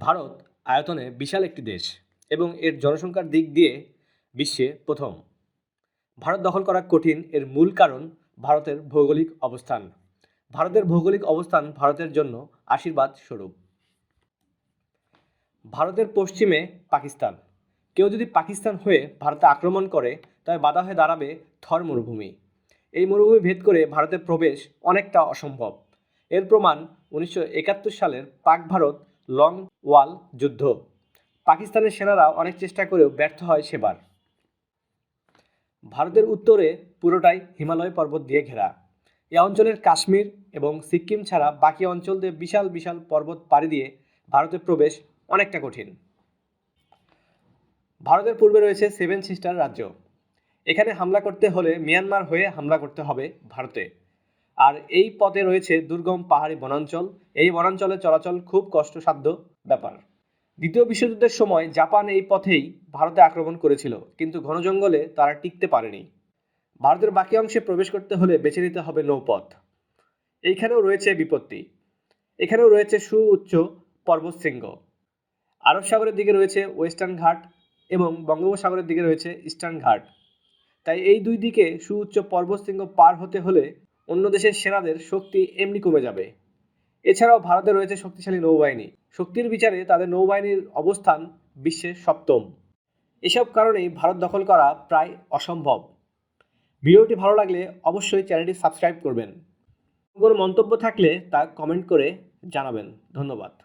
ভারত আয়তনে বিশাল একটি দেশ এবং এর জনসংখ্যার দিক দিয়ে বিশ্বে প্রথম। ভারত দখল করা কঠিন এর মূল কারণ ভারতের ভৌগোলিক অবস্থান। ভারতের ভৌগোলিক অবস্থান ভারতের জন্য আশীর্বাদ স্বরূপ। ভারতের পশ্চিমে পাকিস্তান। কেউ যদি পাকিস্তান হয়ে ভারতে আক্রমণ করে, তবে বাধা হয়ে দাঁড়াবে থর মরুভূমি। এই মরুভূমি ভেদ করে ভারতের প্রবেশ অনেকটা অসম্ভব। এর প্রমাণ উনিশশো একাত্তর সালের পাক ভারত লং ওয়াল যুদ্ধ। পাকিস্তানের সেনারা অনেক চেষ্টা করেও ব্যর্থ হয় সেবার। ভারতের উত্তরে পুরোটাই হিমালয় পর্বত দিয়ে ঘেরা। এ অঞ্চলের কাশ্মীর এবং সিকিম ছাড়া বাকি অঞ্চল দিয়ে বিশাল বিশাল পর্বত পাড়ি দিয়ে ভারতে প্রবেশ অনেকটা কঠিন। ভারতের পূর্বে রয়েছে সেভেন সিস্টার রাজ্য। এখানে হামলা করতে হলে মিয়ানমার হয়ে হামলা করতে হবে ভারতে। আর এই পথে রয়েছে দুর্গম পাহাড়ি বনাঞ্চল। এই বনাঞ্চলে চলাচল খুব কষ্টসাধ্য ব্যাপার। দ্বিতীয় বিশ্বযুদ্ধের সময় জাপান এই পথেই ভারতে আক্রমণ করেছিল, কিন্তু ঘন জঙ্গলে তারা টিকতে পারেনি। ভারতের বাকি অংশে প্রবেশ করতে হলে বেছে নিতে হবে নৌপথ। এইখানেও রয়েছে বিপত্তি। এখানেও রয়েছে সুউচ্চ পর্বতশৃঙ্গ। আরব সাগরের দিকে রয়েছে ওয়েস্টার্ন ঘাট এবং বঙ্গোপসাগরের দিকে রয়েছে ইস্টার্ন ঘাট। তাই এই দুই দিকে সুউচ্চ পর্বতশৃঙ্গ পার হতে হলে অন্য দেশের সেনাদের শক্তি এমনি কমে যাবে। এছাড়াও ভারতে রয়েছে শক্তিশালী নৌবাহিনী। শক্তির বিচারে তাদের নৌবাহিনীর অবস্থান বিশ্বের সপ্তম। এসব কারণেই ভারত দখল করা প্রায় অসম্ভব। ভিডিওটি ভালো লাগলে অবশ্যই চ্যানেলটি সাবস্ক্রাইব করবেন। কোনো মন্তব্য থাকলে তা কমেন্ট করে জানাবেন। ধন্যবাদ।